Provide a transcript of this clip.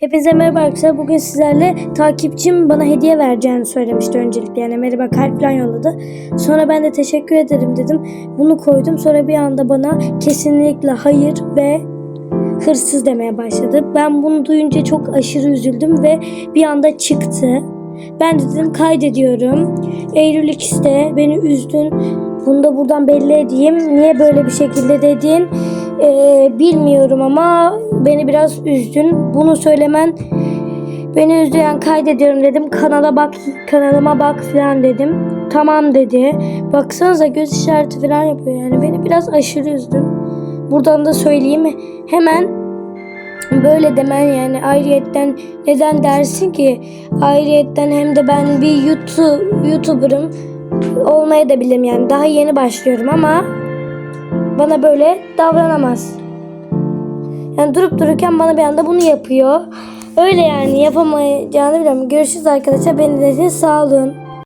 Hepinize merhaba arkadaşlar. Bugün sizlerle takipçim bana hediye vereceğini söylemişti öncelikle. Yani merhaba kalp falan yolladı. Sonra ben de teşekkür ederim dedim. Bunu koydum. Sonra bir anda bana kesinlikle hayır ve hırsız demeye başladı. Ben bunu duyunca çok aşırı üzüldüm ve bir anda çıktı. Ben de dedim kaydediyorum. Eylül X'te beni üzdün. Bunu da buradan belli edeyim. Niye böyle bir şekilde dedin? Ee, bilmiyorum ama beni biraz üzdün. Bunu söylemen beni üzdü yani kaydediyorum dedim. Kanala bak, kanalıma bak falan dedim. Tamam dedi. Baksanıza göz işareti falan yapıyor yani. Beni biraz aşırı üzdün. Buradan da söyleyeyim. Hemen böyle demen yani ayrıyetten neden dersin ki ayrıyetten hem de ben bir YouTube YouTuber'ım olmaya da bilirim yani daha yeni başlıyorum ama bana böyle davranamaz. Yani durup dururken bana bir anda bunu yapıyor. Öyle yani yapamayacağını biliyorum. Görüşürüz arkadaşlar. Beni de sağ olun.